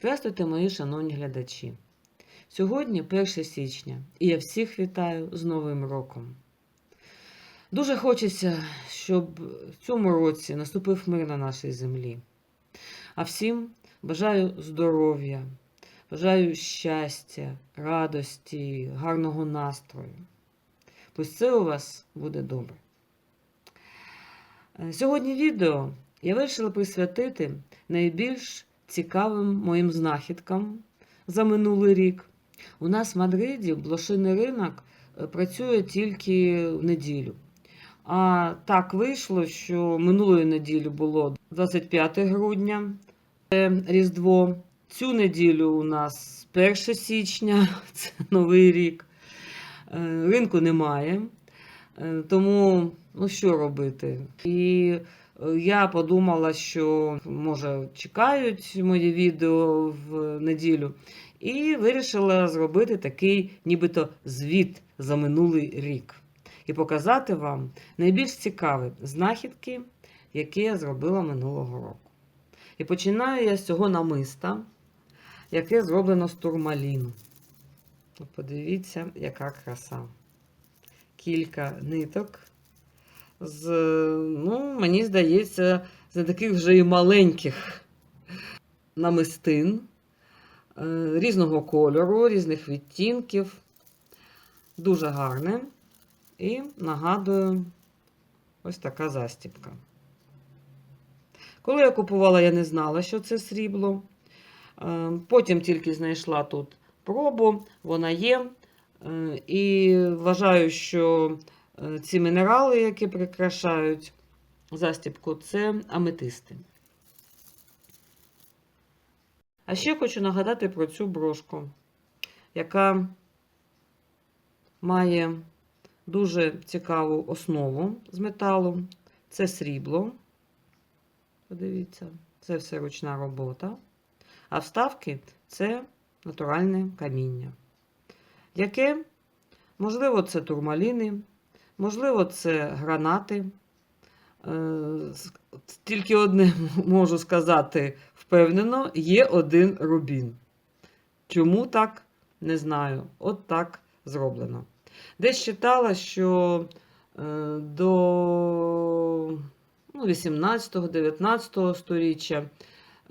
Здравствуйте, мої шановні глядачі. Сьогодні 1 січня, і я всіх вітаю з Новим роком. Дуже хочеться, щоб в цьому році наступив мир на нашій землі. А всім бажаю здоров'я, бажаю щастя, радості, гарного настрою. Пусть це у вас буде добре. Е, Сьогодні відео я вирішила присвятити найбільш цікавим моїм знахідкам за минулий рік. У нас в Мадриді блошиний ринок е, працює тільки в неділю. А так вийшло, що минулої неділі було 25 грудня це Різдво. Цю неділю у нас 1 січня, це Новий рік. Е, Ринку немає. Е, Тому ну що робити? І я подумала, що може чекають моє відео в неділю, і вирішила зробити такий нібито звіт за минулий рік і показати вам найбільш цікаві знахідки, які я зробила минулого року. І починаю я з цього намиста, яке зроблено з турмаліну. Подивіться, яка краса. Кілька ниток з, ну, мені здається, з таких вже і маленьких намистин е, різного кольору, різних відтінків. Дуже гарне. І нагадую, ось така застібка. Коли я купувала, я не знала, що це срібло. Е, Потім тільки знайшла тут пробу, вона є. Е, І вважаю, що ці мінерали, які прикрашають застібку, це аметисти. А ще хочу нагадати про цю брошку, яка має дуже цікаву основу з металу. Це срібло. Подивіться, це все ручна робота. А вставки це натуральне каміння. Яке, можливо, це турмаліни, можливо, це гранати. Е, Тільки одне можу сказати впевнено, є один рубін. Чому так? Не знаю. От так зроблено. Десь читала, що е, до ну, 18-19 століття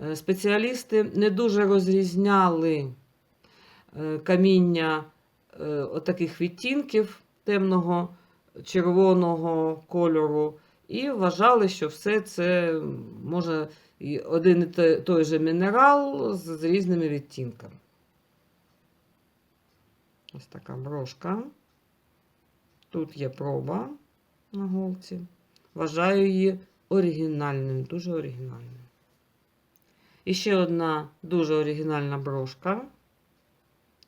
е, спеціалісти не дуже розрізняли каміння отаких відтінків темного червоного кольору, і вважали, що все це може один і той же мінерал з, різними відтінками. Ось така брошка. Тут є проба на голці. Вважаю її оригінальною, дуже оригінальною. І ще одна дуже оригінальна брошка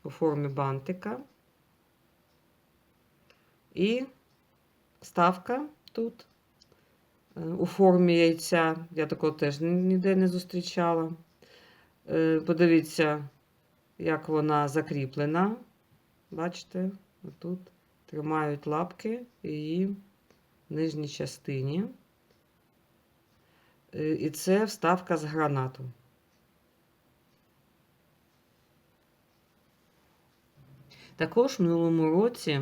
у формі бантика. І ставка тут е, у формі яйця. Я такого теж ніде не зустрічала. Е, Подивіться, як вона закріплена. Бачите, тут тримають лапки її в нижній частині. Е, І це вставка з гранату. Також в минулому році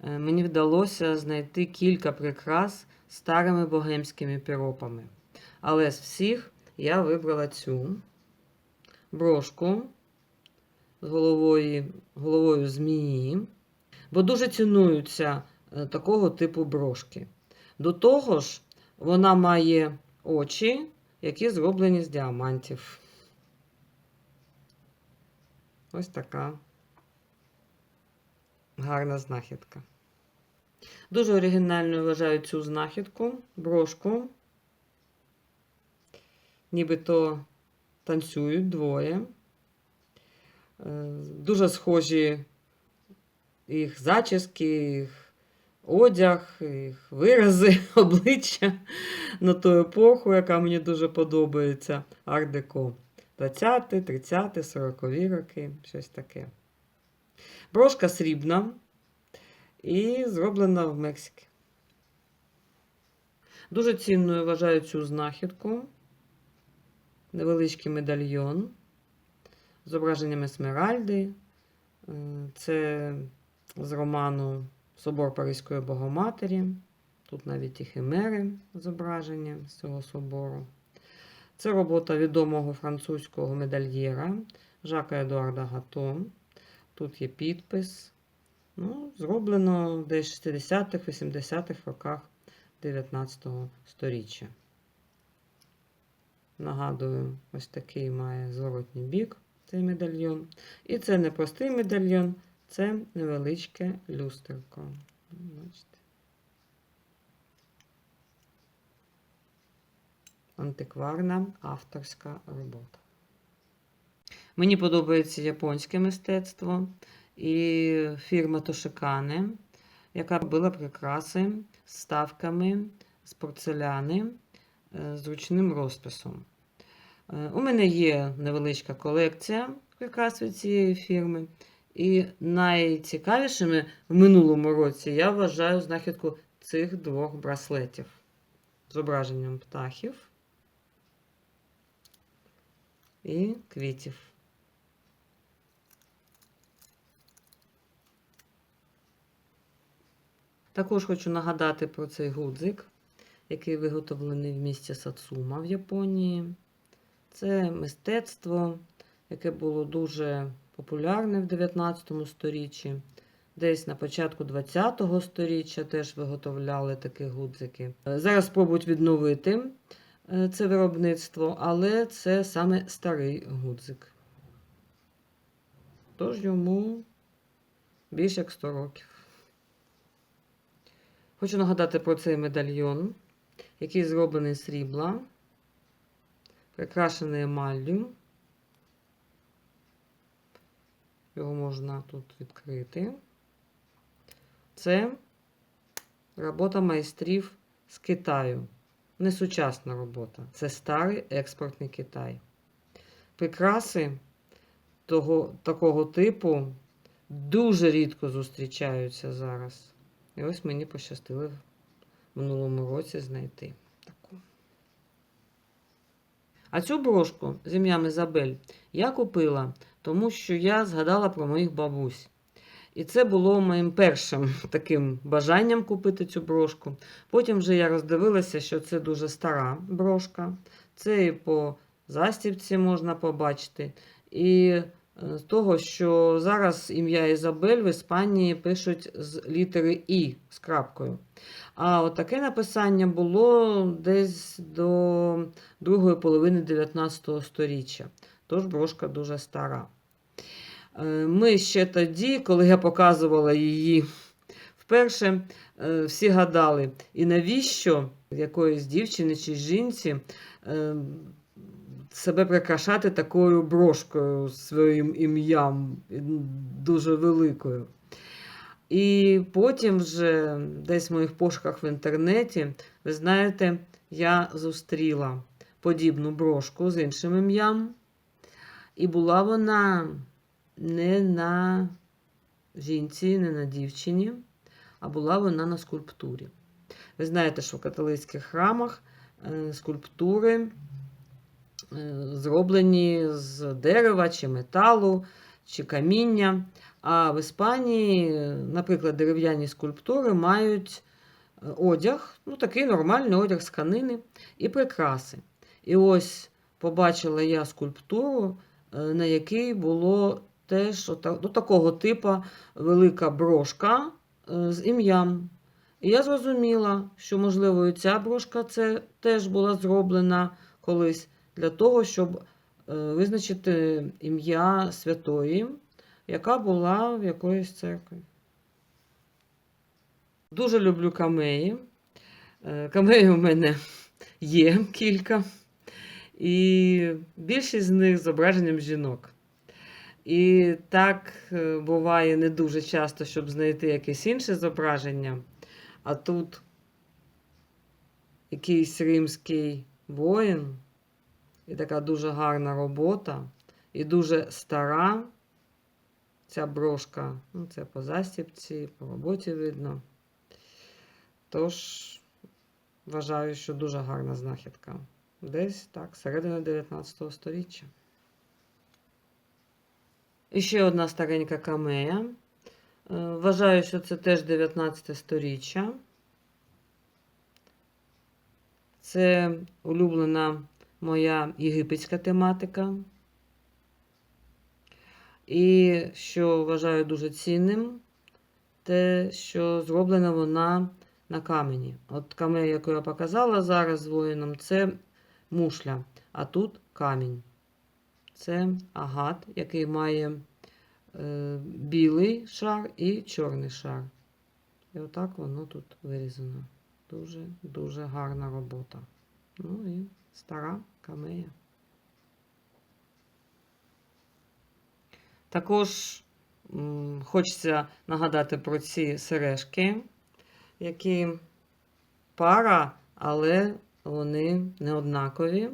мені вдалося знайти кілька прикрас старими богемськими піропами. Але з всіх я вибрала цю брошку з головою, головою змії, бо дуже цінуються е, такого типу брошки. До того ж, вона має очі, які зроблені з діамантів. Ось така гарна знахідка. Дуже оригінальною вважаю цю знахідку, брошку. Нібито танцюють двоє. Е, Дуже схожі їх зачіски, їх одяг, їх вирази, обличчя на ту епоху, яка мені дуже подобається. Ар-деко. 20, 30, 40 роки, щось таке. Брошка срібна і зроблена в Мексиці. Дуже цінною вважаю цю знахідку. Невеличкий медальйон. зображенням Есмеральди. Е, Це з роману Собор Паризької Богоматері. Тут навіть і химери зображення з цього собору. Це робота відомого французького медальєра Жака Едуарда Гато. Тут є підпис. Ну, зроблено десь в 60-х, 80-х роках 19 століття. Нагадую, ось такий має зворотній бік цей медальйон. І це не простий медальйон, це невеличке люстерко. Бачите. Антикварна авторська робота. Мені подобається японське мистецтво і фірма Тошикане, яка робила прикраси з ставками з порцеляни е, з ручним розписом. Е, У мене є невеличка колекція прикрас від цієї фірми. І найцікавішими в минулому році я вважаю знахідку цих двох браслетів з зображенням птахів і квітів. Також хочу нагадати про цей гудзик, який виготовлений в місті Сацума в Японії. Це мистецтво, яке було дуже популярне в 19 сторіччі. Десь на початку 20-го сторіччя теж виготовляли такі гудзики. Зараз спробують відновити е, це виробництво, але це саме старий гудзик. Тож йому більше як 100 років. Хочу нагадати про цей медальйон, який зроблений з срібла, прикрашений емаллю. Його можна тут відкрити. Це робота майстрів з Китаю. Не сучасна робота. Це старий експортний Китай. Прикраси того, такого типу дуже рідко зустрічаються зараз. І ось мені пощастило в минулому році знайти таку. А цю брошку з ім'ям Ізабель я купила, тому що я згадала про моїх бабусь. І це було моїм першим таким бажанням купити цю брошку. Потім вже я роздивилася, що це дуже стара брошка. Це і по застібці можна побачити. І з того, що зараз ім'я Ізабель в Іспанії пишуть з літери І з крапкою. А от таке написання було десь до другої половини 19 століття. Тож брошка дуже стара. Е, Ми ще тоді, коли я показувала її вперше, е, всі гадали, і навіщо якоїсь дівчини чи жінці е, себе прикрашати такою брошкою своїм ім'ям дуже великою. І потім вже десь в моїх пошуках в інтернеті, ви знаєте, я зустріла подібну брошку з іншим ім'ям. І була вона не на жінці, не на дівчині, а була вона на скульптурі. Ви знаєте, що в католицьких храмах е, скульптури зроблені з дерева чи металу, чи каміння. А в Іспанії, наприклад, дерев'яні скульптури мають е, одяг, ну такий нормальний одяг з тканини і прикраси. І ось побачила я скульптуру, е, на якій було теж до такого типу велика брошка е, з ім'ям. І я зрозуміла, що, можливо, ця брошка це теж була зроблена колись для того, щоб е, визначити ім'я святої, яка була в якоїсь церкві. Дуже люблю камеї. Е, Камеї у мене є кілька. І більшість з них зображенням жінок. І так е, буває не дуже часто, щоб знайти якесь інше зображення. А тут якийсь римський воїн, і така дуже гарна робота, і дуже стара ця брошка. Ну, це по застібці, по роботі видно. Тож, вважаю, що дуже гарна знахідка. Десь так, середина 19 століття. І ще одна старенька камея. Е, Вважаю, що це теж 19 сторіччя. Це улюблена моя єгипетська тематика. І що вважаю дуже цінним, те, що зроблена вона на камені. От камея, яку я показала зараз з воїном, це мушля, а тут камінь. Це агат, який має е, білий шар і чорний шар. І отак воно тут вирізано. Дуже-дуже гарна робота. Ну і стара камея. Також хочеться нагадати про ці сережки, які пара, але вони не однакові.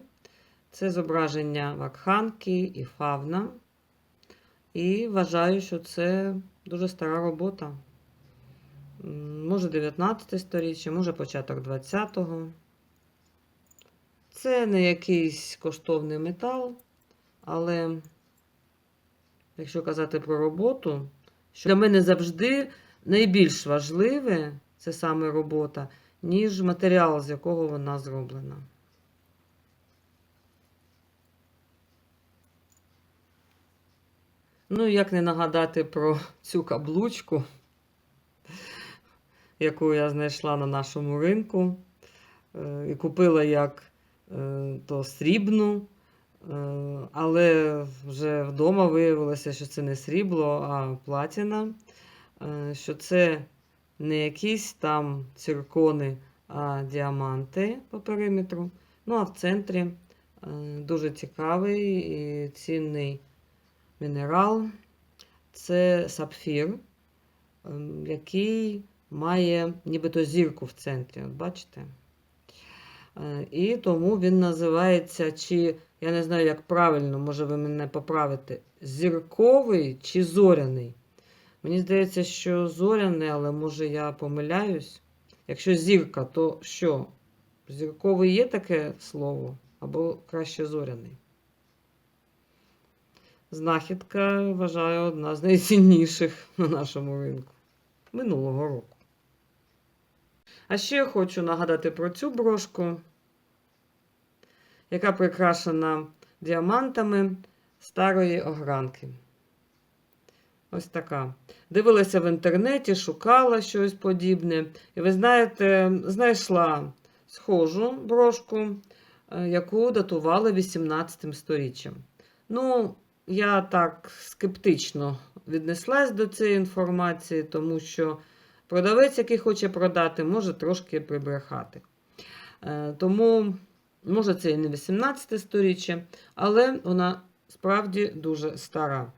Це зображення вакханки і фавна. І вважаю, що це дуже стара робота. Може 19 сторіччя, може початок 20-го. Це не якийсь коштовний метал, але якщо казати про роботу, що для мене завжди найбільш важливе це саме робота, ніж матеріал, з якого вона зроблена. Ну, як не нагадати про цю каблучку, яку я знайшла на нашому ринку, е, і купила як то срібну, е, але вже вдома виявилося, що це не срібло, а платіна, е, що це не якісь там циркони, а діаманти по периметру. Ну, а в центрі е, дуже цікавий і цінний мінерал. Це сапфір, ем, який має нібито зірку в центрі. От бачите? Е, І тому він називається, чи, я не знаю, як правильно, може ви мене поправите, зірковий чи зоряний. Мені здається, що зоряний, але може я помиляюсь. Якщо зірка, то що? Зірковий є таке слово, або краще зоряний. Знахідка, вважаю, одна з найцінніших на нашому ринку минулого року. А ще я хочу нагадати про цю брошку, яка прикрашена діамантами старої огранки. Ось така. Дивилася в інтернеті, шукала щось подібне. І ви знаєте, знайшла схожу брошку, е, яку датували 18 сторіччям. Ну, я так скептично віднеслась до цієї інформації, тому що продавець, який хоче продати, може трошки прибрехати. Е, Тому, може, це і не 18 сторіччя, але вона справді дуже стара.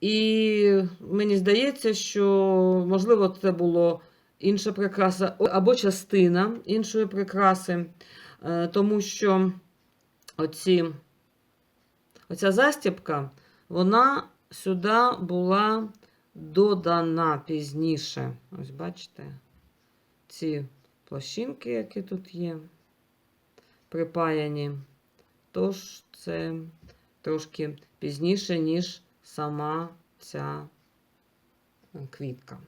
І мені здається, що, можливо, це було інша прикраса або частина іншої прикраси, е, тому що оці, оця застібка, вона сюди була додана пізніше. Ось бачите, ці площинки, які тут є, припаяні. Тож це трошки пізніше, ніж сама ця квітка.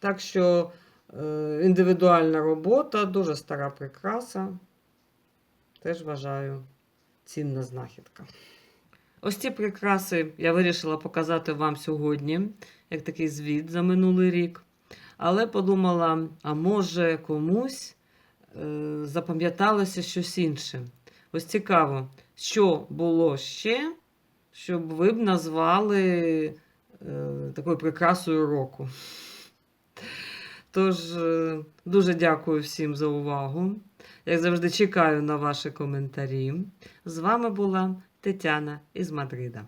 Так що е, індивідуальна робота, дуже стара прикраса. Теж вважаю цінна знахідка. Ось ці прикраси я вирішила показати вам сьогодні, як такий звіт за минулий рік. Але подумала, а може комусь запам'яталося щось інше. Ось цікаво, що було ще, щоб ви б назвали е, такою прикрасою року. Тож, е, дуже дякую всім за увагу. Як завжди, чекаю на ваші коментарі. З вами була Тетяна із Мадрида.